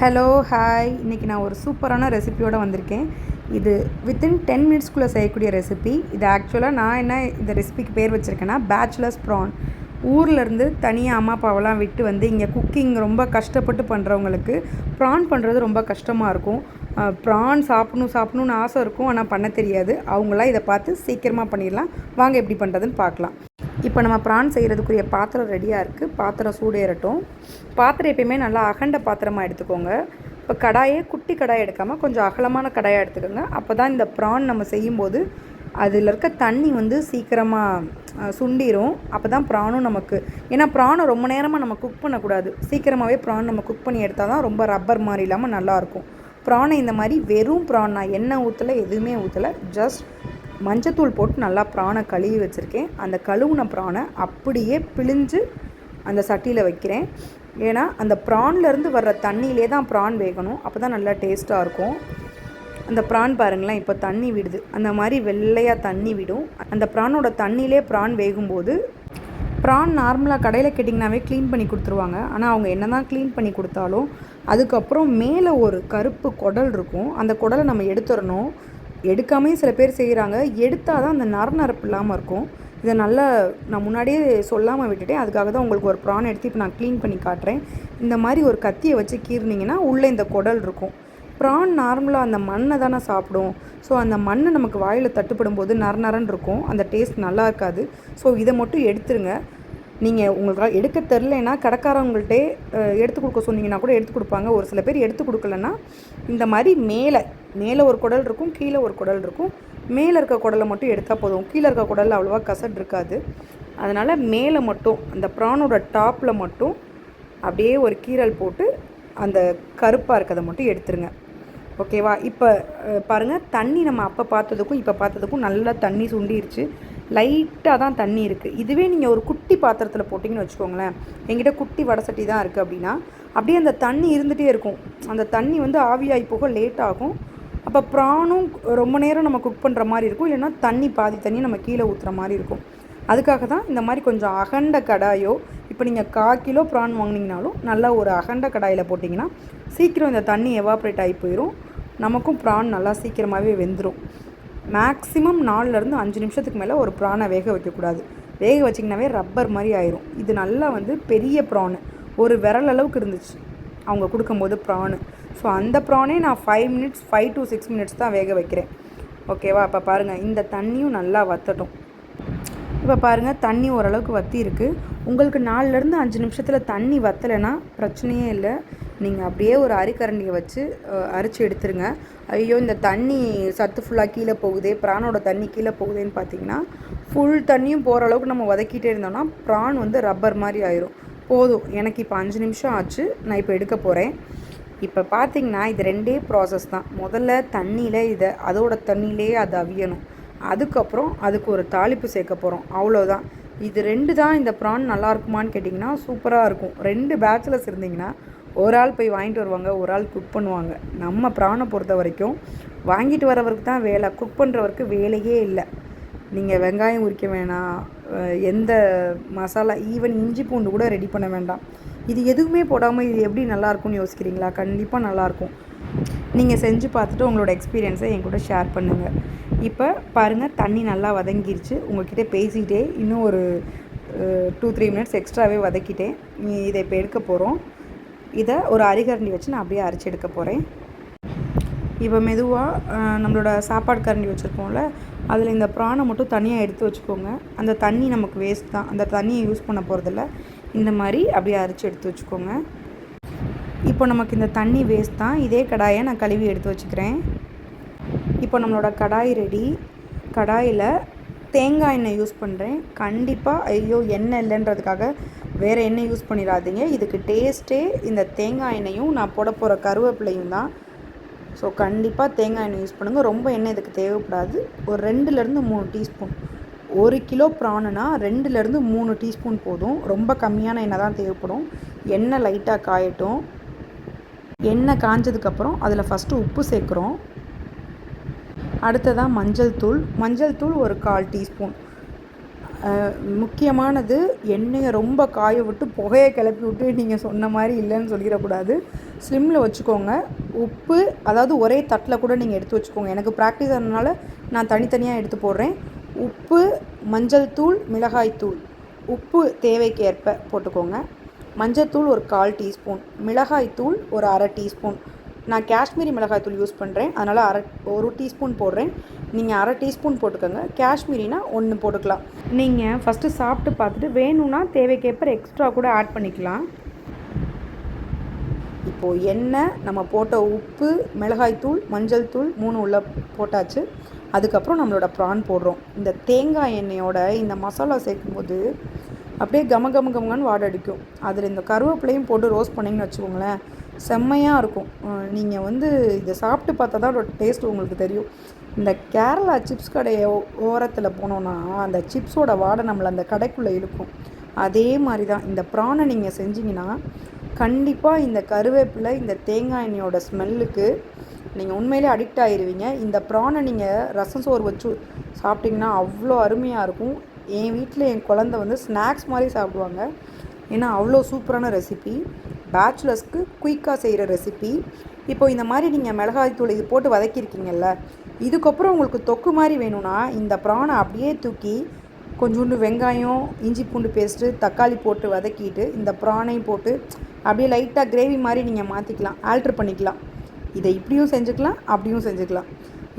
Hello hi இன்றைக்கி நான் ஒரு சூப்பரான ரெசிபியோடு வந்திருக்கேன். இது வித்தின் டென் மினிட்ஸ்க்குள்ளே செய்யக்கூடிய ரெசிபி இது ஆக்சுவலாக நான் என்ன இந்த ரெசிபிக்கு பேர் வச்சுருக்கேன்னா பேச்சுலர்ஸ் ப்ரான் ஊர்லேருந்து தனியாக அம்மா அப்பாவெல்லாம் விட்டு வந்து இங்கே குக்கிங் ரொம்ப கஷ்டப்பட்டு பண்ணுறவங்களுக்கு ப்ரான் பண்ணுறது ரொம்ப கஷ்டமாக இருக்கும். ப்ரான் சாப்பிடணும் சாப்பிடணுன்னு ஆசை இருக்கும். ஆனால் பண்ண தெரியாது. அவங்களாம் இதை பார்த்து சீக்கிரமாக பண்ணிடலாம். வாங்க எப்படி பண்ணுறதுன்னு பார்க்கலாம். இப்போ நம்ம ப்ரான் செய்கிறதுக்குரிய பாத்திரம் ரெடியாக இருக்குது. பாத்திரம் சூடேறட்டும். பாத்திரம் எப்பயுமே நல்லா அகண்ட பாத்திரமாக எடுத்துக்கோங்க. இப்போ கடாயே குட்டி கடாய் எடுக்காமல் கொஞ்சம் அகலமான கடாயாக எடுத்துக்கோங்க. அப்போ தான் இந்த ப்ரான் நம்ம செய்யும்போது அதில் இருக்க தண்ணி வந்து சீக்கிரமாக சுண்டிரும். அப்போ தான் ப்ரானும் நமக்கு ஏன்னா ப்ரானை ரொம்ப நேரமாக நம்ம குக் பண்ணக்கூடாது. சீக்கிரமாகவே ப்ரான் நம்ம குக் பண்ணி எடுத்தால் தான் ரொம்ப ரப்பர் மாதிரி இல்லாமல் நல்லாயிருக்கும். ப்ரானை இந்த மாதிரி வெறும் ப்ரான் நான் எண்ணெய் ஊற்றலை எதுவுமே ஊற்றலை ஜஸ்ட் மஞ்சத்தூள் போட்டு நல்லா பிராணை கழுவி வச்சுருக்கேன். அந்த கழுவுன பிராணை அப்படியே பிழிஞ்சு அந்த சட்டியில் வைக்கிறேன். ஏன்னா அந்த ப்ரான்லேருந்து வர்ற தண்ணியிலே தான் ப்ரான் வேகணும். அப்போ தான் நல்லா டேஸ்ட்டாக இருக்கும். அந்த ப்ரான் பாருங்களேன் இப்போ தண்ணி விடுது. அந்த மாதிரி வெள்ளையாக தண்ணி விடும். அந்த ப்ரானோட தண்ணியிலே ப்ரான் வேகும்போது ப்ரான் நார்மலாக கடையில் கேட்டிங்கனாவே க்ளீன் பண்ணி கொடுத்துருவாங்க. ஆனால் அவங்க என்ன தான் க்ளீன் பண்ணி கொடுத்தாலும் அதுக்கப்புறம் மேலே ஒரு கருப்பு குடல் இருக்கும். அந்த குடலை நம்ம எடுத்துடணும். எடுக்காமே சில பேர் செய்கிறாங்க எடுத்தால் தான் அந்த நரநரப்பு இல்லாமல் இருக்கும். இதை நல்லா நான் முன்னாடியே சொல்லாமல் விட்டுட்டேன். அதுக்காக தான் உங்களுக்கு ஒரு ப்ரான் எடுத்து இப்போ நான் க்ளீன் பண்ணி காட்டுறேன். இந்த மாதிரி ஒரு கத்தியை வச்சு கீறினீங்கன்னா உள்ளே இந்த குடல் இருக்கும். ப்ரான் நார்மலாக அந்த மண்ணை தானே சாப்பிடும். ஸோ அந்த மண்ணை நமக்கு வாயில் தட்டுப்படும் போது நர நரன் இருக்கும். அந்த டேஸ்ட் நல்லா இருக்காது. ஸோ இதை மட்டும் எடுத்துருங்க. நீங்கள் உங்களுக்காக எடுக்க தெரிலனா கடைக்காரவங்கள்ட்டே எடுத்து கொடுக்க சொன்னீங்கன்னா கூட எடுத்து கொடுப்பாங்க. ஒரு சில பேர் எடுத்து கொடுக்கலன்னா இந்த மாதிரி மேலே மேலே ஒரு குடல் இருக்கும் கீழே ஒரு குடல் இருக்கும். மேலே இருக்க குடலை மட்டும் எடுத்தால் போதும். கீழே இருக்க குடலில் அவ்வளோவா கசட் இருக்காது. அதனால் மேலே மட்டும் அந்த ப்ரானோட டாப்பில் மட்டும் அப்படியே ஒரு கீரல் போட்டு அந்த கருப்பாக இருக்கிறத மட்டும் எடுத்துருங்க. ஓகேவா? இப்போ பாருங்கள் தண்ணி நம்ம அப்போ பார்த்ததுக்கும் இப்போ பார்த்ததுக்கும் நல்லா தண்ணி சுண்டிருச்சு. லைட்டாக தான் தண்ணி இருக்குது இதுவே நீங்கள் ஒரு குட்டி பாத்திரத்தில் போட்டிங்கன்னு வச்சுக்கோங்களேன். எங்கிட்ட குட்டி வடை சட்டி தான் இருக்குது அப்படின்னா அப்படியே அந்த தண்ணி இருந்துகிட்டே இருக்கும். அந்த தண்ணி வந்து ஆவியாகி போக லேட் ஆகும். அப்போ ப்ரானும் ரொம்ப நேரம் நம்ம குக் பண்ணுற மாதிரி இருக்கும். இல்லைன்னா தண்ணி பாதி தண்ணி நம்ம கீழே ஊற்றுற மாதிரி இருக்கும். அதுக்காக தான் இந்த மாதிரி கொஞ்சம் அகண்ட கடாயோ இப்போ நீங்கள் கா கிலோ ப்ரான் வாங்கினீங்கனாலும் நல்லா ஒரு அகண்ட கடாயில் போட்டிங்கன்னா சீக்கிரம் இந்த தண்ணி எவாப்ரேட் ஆகி போயிடும் நமக்கும் ப்ரான் நல்லா சீக்கிரமாகவே வெந்துடும் மேக்ஸிமம் நாலுலேருந்து அஞ்சு நிமிஷத்துக்கு மேலே ஒரு ப்ரானை வேக வைக்கக்கூடாது வேக வச்சிங்கனாவே ரப்பர் மாதிரி ஆயிரும். இது நல்லா வந்து பெரிய ப்ரானு ஒரு விரல் அளவுக்கு இருந்துச்சு. அவங்க கொடுக்கும்போது ப்ரானு ஸோ அந்த ப்ரானே நான் five minutes five to six minutes தான் வேக வைக்கிறேன். ஓகேவா அப்போ பாருங்கள் இந்த தண்ணியும் நல்லா வத்தட்டும். இப்போ பாருங்கள் தண்ணி ஓரளவுக்கு வத்தி இருக்குது உங்களுக்கு நாலுலேருந்து அஞ்சு நிமிஷத்தில் தண்ணி வத்தலைன்னா பிரச்சனையே இல்லை. நீங்கள் அப்படியே ஒரு அரிக்கரண்டியை வச்சு அரிச்சு எடுத்துருங்க. ஐயோ இந்த தண்ணி சத்து ஃபுல்லாக கீழே போகுதே பிரானோட தண்ணி கீழே போகுதேன்னு பார்த்தீங்கன்னா ஃபுல் தண்ணியும் போகிற அளவுக்கு நம்ம வதக்கிட்டே இருந்தோம்னா ப்ரான் வந்து ரப்பர் மாதிரி ஆயிரும். போதும். எனக்கு இப்போ அஞ்சு நிமிஷம் ஆச்சு. நான் இப்போ எடுக்க போகிறேன் இப்போ பார்த்தீங்கன்னா இது ரெண்டே ப்ராசஸ் தான். முதல்ல தண்ணியில் இதை அதோட தண்ணியிலே அதை அவியணும். அதுக்கப்புறம் அதுக்கு ஒரு தாளிப்பு சேர்க்க போகிறோம் அவ்வளோதான் இது ரெண்டு தான் இந்த ப்ரான் நல்லா இருக்குமான்னு கேட்டிங்கன்னா சூப்பராக இருக்கும். ரெண்டு பேச்சுலர்ஸ் இருந்தீங்கன்னா ஒரு ஆள் போய் வாங்கிட்டு வருவாங்க ஒரு ஆள் குக் பண்ணுவாங்க. நம்ம ப்ரானை பொறுத்த வரைக்கும் வாங்கிட்டு வரவருக்கு தான் வேலை குக் பண்ணுறவருக்கு வேலையே இல்லை. நீங்கள் வெங்காயம் உரிக்க வேணாம் எந்த மசாலா ஈவன் இஞ்சி பூண்டு கூட ரெடி பண்ண வேண்டாம். இது எதுவுமே போடாமல் இது எப்படி நல்லாயிருக்கும்னு யோசிக்கிறீங்களா? கண்டிப்பாக நல்லாயிருக்கும் நீங்கள் செஞ்சு பார்த்துட்டு உங்களோட எக்ஸ்பீரியன்ஸை என் கூட ஷேர் பண்ணுங்கள் இப்போ பாருங்கள் தண்ணி நல்லா வதங்கிருச்சு. உங்கள்கிட்ட பேசிக்கிட்டே இன்னும் ஒரு டூ த்ரீ மினிட்ஸ் எக்ஸ்ட்ராவே வதக்கிட்டேன். இதை இப்போ எடுக்க போகிறோம் இதை ஒரு அரிகரண்டி வச்சு நான் அப்படியே அரைச்சி எடுக்க போகிறேன் இப்போ மெதுவாக நம்மளோட சாப்பாடு கரண்டி வச்சுருக்கோம்ல அதில் இந்த ப்ரானை மட்டும் தனியாக எடுத்து வச்சுக்கோங்க. அந்த தண்ணி நமக்கு வேஸ்ட் தான். அந்த தண்ணியை யூஸ் பண்ண போகிறதில்ல இந்த மாதிரி அப்படியே அரைச்சி எடுத்து வச்சுக்கோங்க. இப்போ நமக்கு இந்த தண்ணி வேஸ்ட் தான். இதே கடாயை நான் கழுவி எடுத்து வச்சுக்கிறேன். இப்போ நம்மளோட கடாய் ரெடி கடாயில் தேங்காய் எண்ணெய் யூஸ் பண்ணுறேன் கண்டிப்பாக ஐயோ எண்ணெய் இல்லைன்றதுக்காக வேறு எண்ணெய் யூஸ் பண்ணிடாதீங்க. இதுக்கு டேஸ்ட்டே இந்த தேங்காய் எண்ணெயும் நான் போட போகிற கருவேப்பிலையும் தான். ஸோ கண்டிப்பாக தேங்காய் எண்ணெய் யூஸ் பண்ணுங்கள் ரொம்ப எண்ணெய் இதுக்கு தேவைப்படாது. ஒரு ரெண்டுலேருந்து மூணு டீஸ்பூன் ஒரு கிலோ ப்ரானுனா ரெண்டுலேருந்து மூணு டீஸ்பூன் போதும். ரொம்ப கம்மியான எண்ணெய் தான் தேவைப்படும். எண்ணெய் லைட்டாக காயட்டும். எண்ணெய் காஞ்சதுக்கப்புறம் அதில் ஃபஸ்ட்டு உப்பு சேர்க்குறோம். அடுத்ததாக மஞ்சள் தூள். மஞ்சள் தூள் ஒரு கால் டீஸ்பூன் முக்கியமானது எண்ணெயை ரொம்ப காய விட்டு புகையை கிளப்பி விட்டு நீங்கள் சொன்ன மாதிரி இல்லைன்னு சொல்லிடக்கூடாது. ஸ்லிம்மில் வச்சுக்கோங்க. உப்பு அதாவது ஒரே தட்டில் கூட நீங்கள் எடுத்து வச்சுக்கோங்க. எனக்கு ப்ராக்டிஸ் ஆனதுனால நான் தனித்தனியாக எடுத்து போடுறேன். உப்பு மஞ்சள் தூள் மிளகாய் தூள். உப்பு தேவைக்கு ஏற்ப போட்டுக்கோங்க. மஞ்சத்தூள் ஒரு கால் டீஸ்பூன். மிளகாய் தூள் ஒரு அரை டீஸ்பூன். நான் காஷ்மீரி மிளகாய் தூள் யூஸ் பண்ணுறேன் அதனால் அரை ஒரு டீஸ்பூன் போடுறேன். நீங்கள் அரை டீஸ்பூன் போட்டுக்கோங்க. காஷ்மீரினா ஒன்று போட்டுக்கலாம். நீங்கள் ஃபஸ்ட்டு சாப்பிட்டு பார்த்துட்டு வேணும்னா தேவைக்கேற்ப எக்ஸ்ட்ரா கூட ஆட் பண்ணிக்கலாம். இப்போது எண்ணெய் நம்ம போட்ட உப்பு மிளகாய்த்தூள் மஞ்சள் தூள் மூணு உள்ள போட்டாச்சு. அதுக்கப்புறம் நம்மளோட ப்ரான் போடுறோம். இந்த தேங்காய் எண்ணெயோட இந்த மசாலா சேர்க்கும்போது அப்படியே கம கம கமகன்னு வாடை அடிக்கும் அதில் இந்த கருவேப்பிலையும் போட்டு ரோஸ்ட் பண்ணிங்கன்னு வச்சுக்கோங்களேன். செம்மையாக இருக்கும். நீங்கள் வந்து இதை சாப்பிட்டு பார்த்தா தான் அதோட டேஸ்ட் உங்களுக்கு தெரியும். இந்த கேரளா சிப்ஸ் கடையை ஓரத்தில் போனோன்னா அந்த சிப்ஸோட வாடை நம்மளை அந்த கடைக்குள்ளே இழுக்கும். அதே மாதிரி தான் இந்த ப்ரானை நீங்கள் செஞ்சிங்கன்னா கண்டிப்பாக இந்த கருவேப்பிலை இந்த தேங்காய் எண்ணெயோட ஸ்மெல்லுக்கு நீங்கள் உண்மையிலே அடிக்ட் ஆகிடுவீங்க இந்த ப்ரானை நீங்கள் ரசம் சோறு வச்சு சாப்பிட்டிங்கன்னா அவ்வளோ அருமையாக இருக்கும். என் வீட்டில் என் குழந்த வந்து ஸ்நாக்ஸ் மாதிரி சாப்பிடுவாங்க. ஏன்னா அவ்வளோ சூப்பரான ரெசிபி பேச்சுலர்ஸ்க்கு குயிக்காக செய்கிற ரெசிபி இப்போ இந்த மாதிரி நீங்கள் மிளகாய் தூள் இது போட்டு வதக்கியிருக்கீங்கல்ல இதுக்கப்புறம் உங்களுக்கு தொக்கு மாதிரி வேணும்னா இந்த ப்ரானை அப்படியே தூக்கி கொஞ்சோண்டு வெங்காயம் இஞ்சி பூண்டு பேஸ்ட்டு தக்காளி போட்டு வதக்கிட்டு இந்த ப்ரானையும் போட்டு அப்படியே லைட்டாக கிரேவி மாதிரி நீங்கள் மாற்றிக்கலாம் ஆல்ட்ரு பண்ணிக்கலாம். இதை இப்படியும் செஞ்சுக்கலாம் அப்படியும் செஞ்சுக்கலாம்.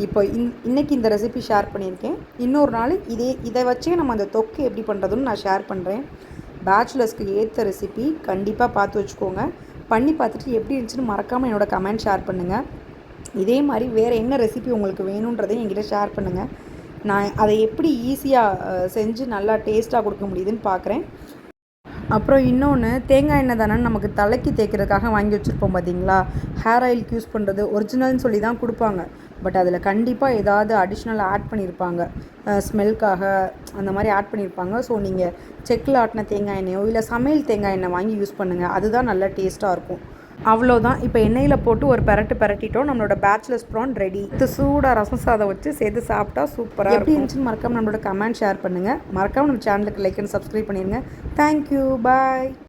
இப்போ இன் இன்றைக்கி இந்த ரெசிபி ஷேர் பண்ணியிருக்கேன். இன்னொரு நாள் இதே இதை வச்சே நம்ம அந்த தொக்கு எப்படி பண்ணுறதுன்னு நான் ஷேர் பண்ணுறேன் பேச்சுலர்ஸ்க்கு ஏற்ற ரெசிபி கண்டிப்பாக பார்த்து வச்சுக்கோங்க. பண்ணி பார்த்துட்டு எப்படி இருந்துச்சுன்னு மறக்காமல் என்னோடய கமெண்ட் ஷேர் பண்ணுங்கள் இதே மாதிரி வேறு என்ன ரெசிபி உங்களுக்கு வேணுன்றதையும் என்கிட்ட ஷேர் பண்ணுங்கள் நான் அதை எப்படி ஈஸியாக செஞ்சு நல்லா டேஸ்ட்டாக கொடுக்க முடியுதுன்னு பார்க்குறேன். அப்புறம் இன்னொன்று தேங்காய் எண்ணெய் தானே நமக்கு தலைக்கு தேய்க்கிறதுக்காக வாங்கி வச்சுருப்போம் பார்த்தீங்களா ஹேர் ஆயிலுக்கு யூஸ் பண்ணுறது ஒரிஜினல்னு சொல்லி தான் கொடுப்பாங்க. பட் அதில் கண்டிப்பாக ஏதாவது அடிஷ்னல் ஆட் பண்ணியிருப்பாங்க ஸ்மெல்க்காக அந்த மாதிரி ஆட் பண்ணியிருப்பாங்க ஸோ நீங்கள் செக்கில் ஆட்டின தேங்காய் எண்ணெயோ இல்லை சமையல் தேங்காய் எண்ணெய் வாங்கி யூஸ் பண்ணுங்கள் அதுதான் நல்லா டேஸ்ட்டாக இருக்கும். அவ்வளோதான் இப்போ எண்ணெயில் போட்டு ஒரு பெரட்டு பெரட்டிட்டோம். நம்மளோட பேச்சுலர்ஸ் ப்ரான் ரெடி இது சூடாக ரசம் சாதம் வச்சு சேர்த்து சாப்பிட்டா சூப்பராக எப்படி இருந்துச்சுன்னு மறக்காமல் நம்மளோட கமெண்ட் ஷேர் பண்ணுங்கள் மறக்காமல் நம்ம சேனலுக்கு லைக் அண்ட் சப்ஸ்கிரைப் பண்ணிடுங்க தேங்க்யூ பாய்